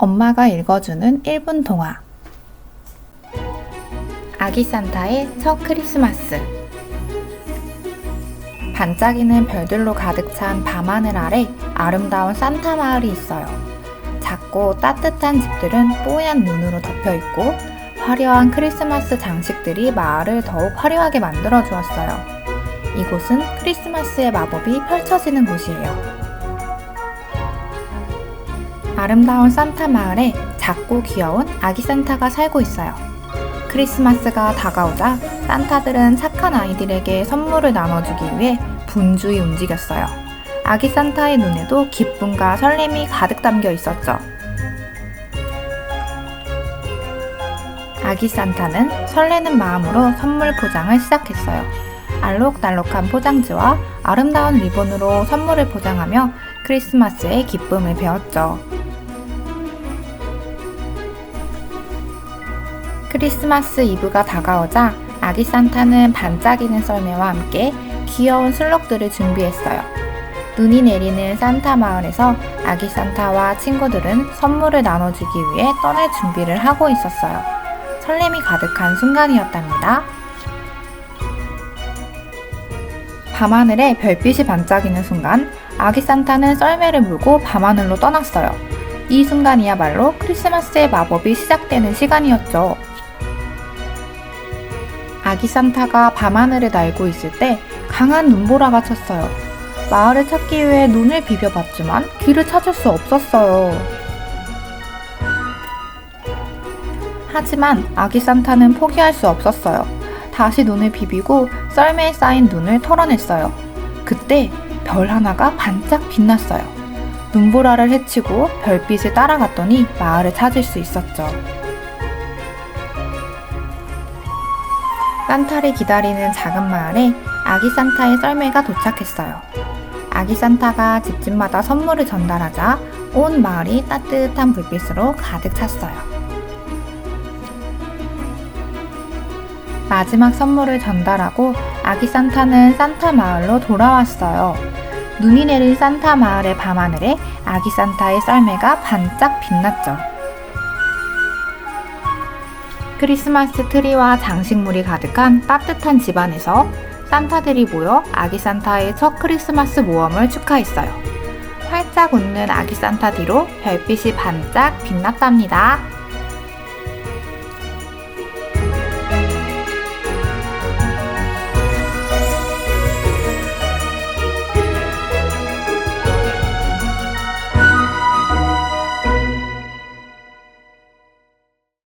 엄마가 읽어주는 1분 동화 아기 산타의 첫 크리스마스 반짝이는 별들로 가득 찬 밤하늘 아래 아름다운 산타 마을이 있어요. 작고 따뜻한 집들은 뽀얀 눈으로 덮여 있고 화려한 크리스마스 장식들이 마을을 더욱 화려하게 만들어 주었어요. 이곳은 크리스마스의 마법이 펼쳐지는 곳이에요. 아름다운 산타 마을에 작고 귀여운 아기 산타가 살고 있어요. 크리스마스가 다가오자 산타들은 착한 아이들에게 선물을 나눠주기 위해 분주히 움직였어요. 아기 산타의 눈에도 기쁨과 설렘이 가득 담겨 있었죠. 아기 산타는 설레는 마음으로 선물 포장을 시작했어요. 알록달록한 포장지와 아름다운 리본으로 선물을 포장하며 크리스마스의 기쁨을 배웠죠. 크리스마스 이브가 다가오자 아기 산타는 반짝이는 썰매와 함께 귀여운 술록들을 준비했어요. 눈이 내리는 산타 마을에서 아기 산타와 친구들은 선물을 나눠주기 위해 떠날 준비를 하고 있었어요. 설렘이 가득한 순간이었답니다. 밤하늘에 별빛이 반짝이는 순간 아기 산타는 썰매를 몰고 밤하늘로 떠났어요. 이 순간이야말로 크리스마스의 마법이 시작되는 시간이었죠. 아기 산타가 밤하늘을 날고 있을 때 강한 눈보라가 쳤어요. 마을을 찾기 위해 눈을 비벼봤지만 길을 찾을 수 없었어요. 하지만 아기 산타는 포기할 수 없었어요. 다시 눈을 비비고 썰매에 쌓인 눈을 털어냈어요. 그때 별 하나가 반짝 빛났어요. 눈보라를 헤치고 별빛을 따라갔더니 마을을 찾을 수 있었죠. 산타를 기다리는 작은 마을에 아기 산타의 썰매가 도착했어요. 아기 산타가 집집마다 선물을 전달하자 온 마을이 따뜻한 불빛으로 가득 찼어요. 마지막 선물을 전달하고 아기 산타는 산타 마을로 돌아왔어요. 눈이 내린 산타 마을의 밤하늘에 아기 산타의 썰매가 반짝 빛났죠. 크리스마스 트리와 장식물이 가득한 따뜻한 집안에서 산타들이 모여 아기 산타의 첫 크리스마스 모험을 축하했어요. 활짝 웃는 아기 산타 뒤로 별빛이 반짝 빛났답니다.